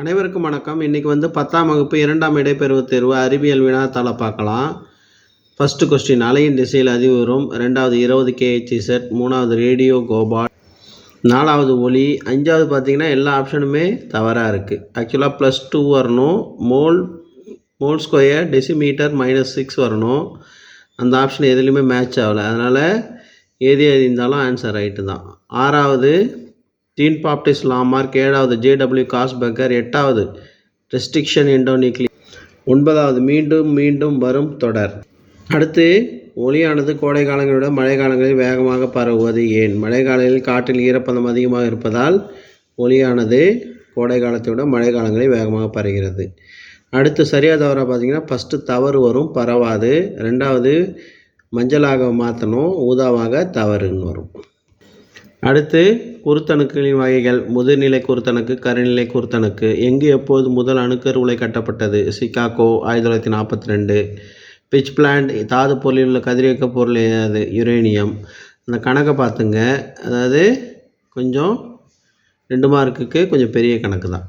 அனைவருக்கும் வணக்கம். இன்றைக்கி வந்து பத்தாம் வகுப்பு இரண்டாம் இடைப்பெறுவுத் தேர்வு அறிவியல் வினாத்தாளை பார்க்கலாம். ஃபஸ்ட்டு கொஸ்டின் அலையின் திசையில் அதிவரும். ரெண்டாவது இருபது கேஹெச்சி செட் மூணாவது ரேடியோ கோபால். நாலாவது ஒலி அஞ்சாவது பார்த்தீங்கன்னா எல்லா ஆப்ஷனுமே தவறாக இருக்குது ஆக்சுவலாக ப்ளஸ் டூ வரணும். Mole mole square decimetre minus six வரணும். அந்த ஆப்ஷன் எதுலேயுமே மேட்ச் ஆகலை. அதனால் எது எது இருந்தாலும் ஆன்சர் ரைட்டு தான். ஆறாவது டீன் பாப்டிஸ் லாமார்க் ஏழாவது ஜேடபிள்யூ காஸ்பெக்கர் எட்டாவது ரெஸ்ட்ரிக்ஷன் இண்டோனிக்லி. ஒன்பதாவது மீண்டும் மீண்டும் வரும் தொடர். அடுத்து ஒளியானது கோடை காலங்களை விட மழை காலங்களில் வேகமாக பரவுவது ஏன்? மழை காலங்களில் காற்றில் ஈரப்பதம் அதிகமாக இருப்பதால் ஒளியானது கோடை காலத்தை விட மழை காலங்களில் வேகமாக பரவுகிறது. அடுத்து சரியாக தவறாக பார்த்தீங்கன்னா ஃபஸ்ட்டு தவறு வரும் பரவாது. ரெண்டாவது மஞ்சளாக மாற்றணும் ஊதாவாக தவறுன்னு வரும். அடுத்து குருத்தணுக்களின் வகைகள். முதுநிலை குருத்தணுக்கு கருநிலை குருத்தணுக்கு. எங்கு எப்போது முதல் அணுக்கருவுலை கட்டப்பட்டது? சிகாகோ ஆயிரத்தி தொள்ளாயிரத்தி நாற்பத்தி ரெண்டு. பிச் பிளான்ட் தாது பொருளில் உள்ள கதிரியக்க பொருள் அது யுரேனியம். அந்த கணக்கை பார்த்துங்க. அதாவது கொஞ்சம் ரெண்டு மார்க்குக்கு கொஞ்சம் பெரிய கணக்கு தான்.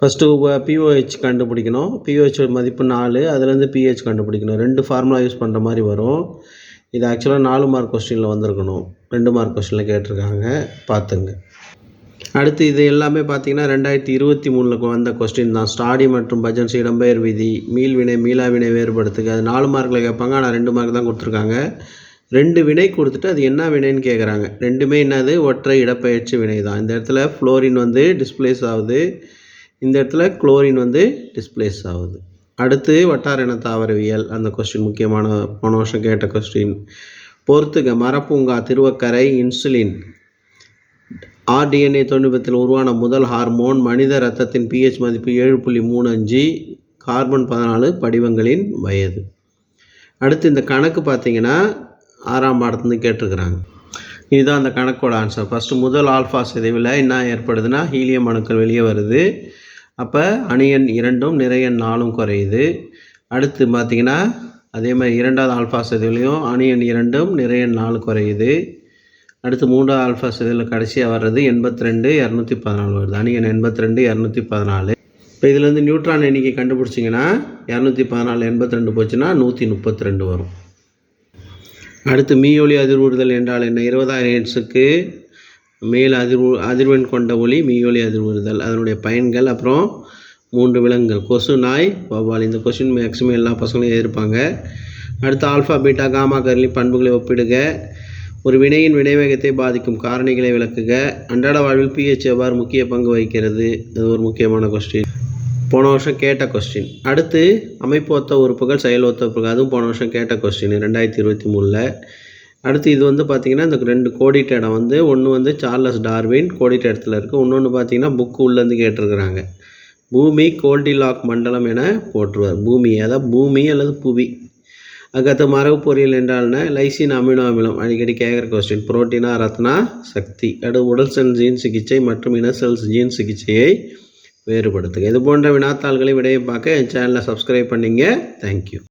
ஃபஸ்ட்டு பிஓஹெச் கண்டுபிடிக்கணும். பிஓஹெச் மதிப்பு நாலு. அதுலேருந்து பிஹெச் கண்டுபிடிக்கணும். ரெண்டு ஃபார்முலா யூஸ் பண்ணுற மாதிரி வரும். இது ஆக்சுவலாக நாலு மார்க் கொஸ்டினில் வந்திருக்கணும். ரெண்டு மார்க் கொஸ்டினில் கேட்டிருக்காங்க. பார்த்துங்க. அடுத்து இது எல்லாமே பார்த்தீங்கன்னா ரெண்டாயிரத்தி இருபத்தி மூணில் வந்த கொஸ்டின் தான். ஸ்டாடி மற்றும் பஜன்ஸ் இடம்பெயர் விதி மீள்வினை மீளாவினை வேறுபடுத்துக்கு அது நாலு மார்க்கில் கேட்பாங்க ஆனால் ரெண்டு மார்க் தான் கொடுத்துருக்காங்க. ரெண்டு வினை கொடுத்துட்டு அது என்ன வினைன்னு கேட்குறாங்க ரெண்டுமே என்னது? ஒற்றை இடப்பெயர்ச்சி வினை தான். இந்த இடத்துல ஃப்ளோரின் வந்து டிஸ்பிளேஸ் ஆகுது. இந்த இடத்துல குளோரின் வந்து டிஸ்பிளேஸ் ஆகுது. அடுத்து வட்டார இன தாவரவியல். அந்த கொஸ்டின் முக்கியமான போன வருஷம் கேட்ட கொஸ்டின் பொறுத்துக மரப்பூங்கா திருவக்கரை இன்சுலின். ஆர்டிஎன்ஏ தொழில்நுட்பத்தில் உருவான முதல் ஹார்மோன் மனித ரத்தத்தின் பிஹெச் மதிப்பு ஏழு புள்ளி மூணு அஞ்சு கார்பன் பதினாலு படிவங்களின் வயது. அடுத்து இந்த கணக்கு பார்த்தீங்கன்னா ஆறாம் பாடத்துலேருந்து கேட்டிருக்கிறாங்க. இதுதான் அந்த கணக்கோட ஆன்சர் ஃபஸ்ட்டு முதல் ஆல்ஃபா சிதைவில் என்ன ஏற்படுதுன்னா ஹீலியம் அணுக்கள் வெளியே வருது. அப்போ அணியன் இரண்டும் நிறையன் நாலும் குறையுது. அடுத்து பார்த்திங்கன்னா அதே மாதிரி இரண்டாவது ஆல்ஃபா சிதைவிலையும் அணியன் இரண்டும் நிறையன் நாலு குறையுது. அடுத்து மூன்றாவது ஆல்ஃபா சிதைவில் கடைசியாக வர்றது எண்பத்தி ரெண்டு இரநூத்தி பதினாலு வருது. அணியன் எண்பத்தி ரெண்டு இரநூத்தி பதினாலு இப்போ இதுலேருந்து நியூட்ரான் எண்ணிக்கை கண்டுபிடிச்சிங்கன்னா இரநூத்தி பதினாலு எண்பத்தி ரெண்டு போச்சுன்னா நூற்றி முப்பத்தி ரெண்டு வரும் அடுத்து மீயொலி அதிர்வுறுதல் என்றால் என்ன? இருபதாயிரம் ஹெட்ஸுக்கு மேல் அதிர்வு அதிர்வெண் கொண்ட ஒளி மீயொலி அதிர்வுறுதல். அதனுடைய பயன்கள் அப்புறம் மூன்று விலங்குகள். கொசு நாய் வவ்வால் இந்த கொஷின் மேக்ஸிமம் எல்லா பசங்களும் எதிர்ப்பாங்க. அடுத்து ஆல்ஃபா பீட்டா காமா கருளி பண்புகளை ஒப்பிடுக. ஒரு வினையின் வினைவேகத்தை பாதிக்கும் காரணிகளை விளக்குக. அன்றாட வாழ்வில் பிஹெச் எவ்வாறு முக்கிய பங்கு வகிக்கிறது? அது ஒரு முக்கியமான கொஸ்டின் போன வருஷம் கேட்ட கொஸ்டின் அடுத்து அமைப்பு ஒத்த உறுப்புகள் செயல் ஒத்த உறுப்புகள். அதுவும் போன வருஷம் கேட்ட கொஸ்டின் ரெண்டாயிரத்தி இருபத்தி மூணில். அடுத்து இது வந்து பார்த்திங்கன்னா இந்த ரெண்டு கோடிட்ட இடம் வந்து ஒன்று வந்து சார்லஸ் டார்வின் கோடிட்ட இடத்துல இருக்குது இன்னொன்று பார்த்தீங்கன்னா புக்கு உள்ளேருந்து கேட்டிருக்கிறாங்க. பூமி கோல்டிலாக் மண்டலம் என போற்றுவார். பூமி அதாவது பூமி அல்லது புவி. அதுக்கடுத்து மரபு பொரியல் என்றால்னா லைசின் அமினோ அமிலம் அடிக்கடி கேட்குற கொஸ்டின் புரோட்டீனா ரத்னா சக்தி. அடுத்து உடல் செல் ஜீன் சிகிச்சை மற்றும் இனசெல்ஸ் ஜீன் சிகிச்சையை வேறுபடுத்துங்க இது போன்ற வினாத்தாள்களை விடையை பார்க்க என் சேனலை சப்ஸ்கிரைப் பண்ணிங்க. தேங்க்யூ